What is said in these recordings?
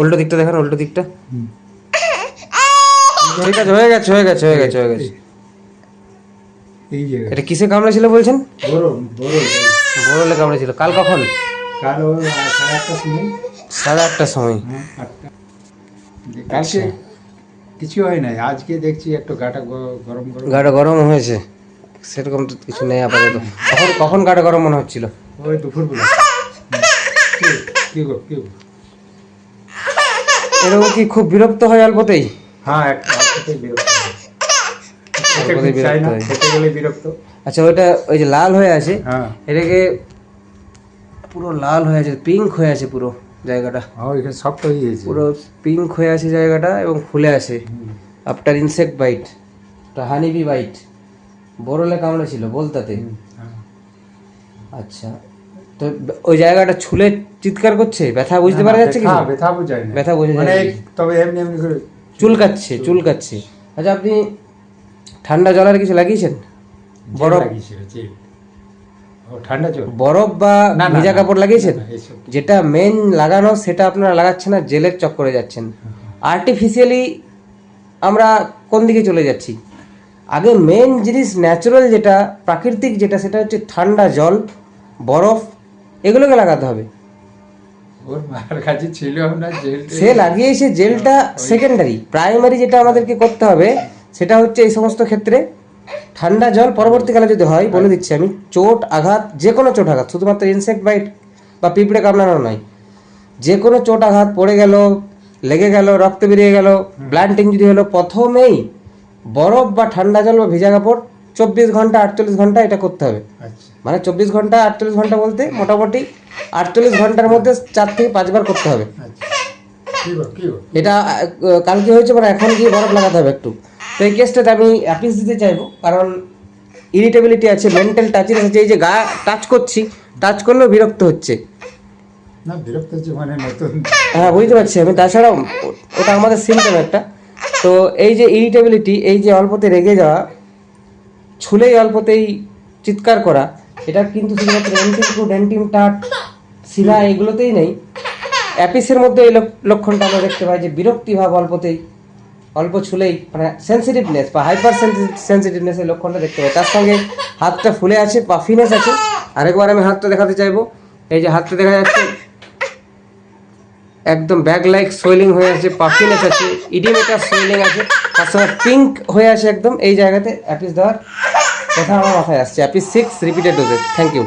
উল্টো দিকটা দেখান উল্টো দিকটা। ঠিক আছে হয়ে গেছে হয়ে গেছে হয়ে গেছে হয়ে গেছে। এটা কিসে কামড়েছিল বলছেন? বড়লে কামড়েছিল কাল কখন? সাড়ে আটটার সময়। হ্যাঁ কালকে কিছু হয় নাই। আজকে দেখছি একটু গাটা গরম গরম। গাটা গরম হয়েছে। সেরকম তো কিছু নেই আপাতত। কখন কখন গাটা গরম মনে হচ্ছিল? ওই দুপুর বেলা কি গো কি গো? এরকম কি খুব বিরক্ত হয় অল্পতেই হ্যাঁ একটা বিরক্ত হয়। হয়। আচ্ছা ওইটা ওই যে লাল হয়ে আছে হ্যাঁ। এটাকে পুরো লাল হয়ে আছে পিঙ্ক হয়ে আছে পুরো জায়গাটা। হ্যাঁ এখানে শক্ত হয়ে গেছে পুরো পিঙ্ক হয়ে আছে জায়গাটা এবং ফুলে আছে। After insect bite honeybee bite বড়লে কামড়েছিল বলতাতে। হ্যাঁ। আচ্ছা তো ওই জায়গাটা ছুলে চিৎকার করছে? ব্যথা বুঝতে পারা যাচ্ছে কি ব্যথা ব্যথা বোঝায় ব্যথা বোঝা মানে যায় তবে এমনি এমনি করে চুলকাচ্ছে চুলকাচ্ছে। আচ্ছা আপনি ঠান্ডা জলের কিছু লাগিয়েছেন? বরফ? জেল। ঠান্ডা জল? বরফ বা ভেজা কাপড় লাগিয়েছেন? যেটা মেন লাগানো সেটা আপনারা লাগাচ্ছেন না জেলের চক্করে যাচ্ছেন। আর্টিফিশিয়ালি আমরা কোন দিকে চলে যাচ্ছি? আগে মেন জিনিস ন্যাচারাল যেটা প্রাকৃতিক যেটা সেটা হচ্ছে ঠান্ডা জল বরফ এগুলোকে লাগাতে হবে। ওর মার কাছে ছিল না জেল সে লাগিয়েছে জেলটা সেকেন্ডারি প্রাইমারি যেটা আমাদেরকে করতে হবে সেটা হচ্ছে এই সমস্ত ক্ষেত্রে ঠান্ডা জল পরবর্তীকালে যদি হয় বলে দিচ্ছি আমি চোট আঘাত যে কোনো চোট আঘাত শুধুমাত্র ইনসেক্ট বাইট বা পিঁপড়ে কামড়ানো নয় যে কোনো চোট আঘাত পড়ে গেল লেগে গেল রক্ত বেরিয়ে গেল ব্লান্টিং যদি হলো প্রথমেই বরফ বা ঠান্ডা জল বা ভেজা কাপড় চব্বিশ ঘণ্টা আটচল্লিশ ঘণ্টা এটা করতে হবে। আচ্ছা। মানে চব্বিশ ঘণ্টা আটচল্লিশ ঘণ্টা বলতে মোটামুটি আটচল্লিশ ঘণ্টার মধ্যে চার থেকে পাঁচবার করতে হবে। আচ্ছা। এটা কালকে হয়েছে মানে এখন গিয়ে বরফ লাগাতে হবে একটু। তো এই কেসটাতে আমি অ্যাপিস দিতে চাইব কারণ ইরিটেবিলিটি আছে মেন্টাল টাচিনেস আছে এই যে গা টাচ করছি টাচ করলেও বিরক্ত হচ্ছে। না বিরক্ত হচ্ছে মানে নতুন। হ্যাঁ বুঝতে পারছি আমি। তাছাড়াও ওটা আমাদের সিমটম একটা। তো এই যে ইরিটেবিলিটি এই যে অল্পতে রেগে যাওয়া ছুলেই অল্পতেই চিৎকার করা। এটা কিন্তু শুধুমাত্র টু ডেন্টিম টাট সিনা এগুলোতেই নেই। অ্যাপিসের মধ্যে এই লক- লক্ষণটা আমরা দেখতে পাই যে বিরক্তিভাব অল্পতেই, অল্প ছুলেই মানে সেন্সিটিভনেস বা হাইপার সেন্সিটিভনেস এই লক্ষণটা দেখতে পাই। তার সঙ্গে হাতটা ফুলে আছে পাফিনেস আছে। আরেকবার আমি হাতটা দেখাতে চাইব। এই যে হাতটা দেখা যাচ্ছে একদম ব্যাগ লাইক সোয়েলিং হয়ে আছে পাফিনেস আছে ইডিমেটার সোয়েলিং আছে তার সঙ্গে পিঙ্ক হয়ে আছে একদম এই জায়গাতে। অ্যাপিস দেওয়ার কথা আমার মাথায় আসছে। Apis six repeated doses thank you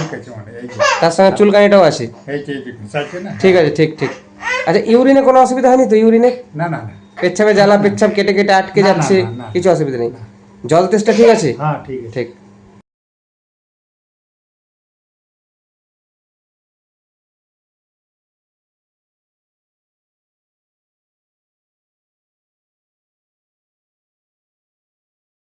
ঠিক তার সঙ্গে চুলকানিটাও আছে। ঠিক আছে ঠিক ঠিক। আচ্ছা ইউরিনে কোনো অসুবিধা হয়নি তো ইউরিনে না না পেচ্ছাপে জ্বালা পেচ্ছাপ কেটে কেটে আটকে যাচ্ছে। কিছু অসুবিধা নেই। জল তেষ্টা ঠিক আছে? হ্যাঁ ঠিক আছে। ঠিক।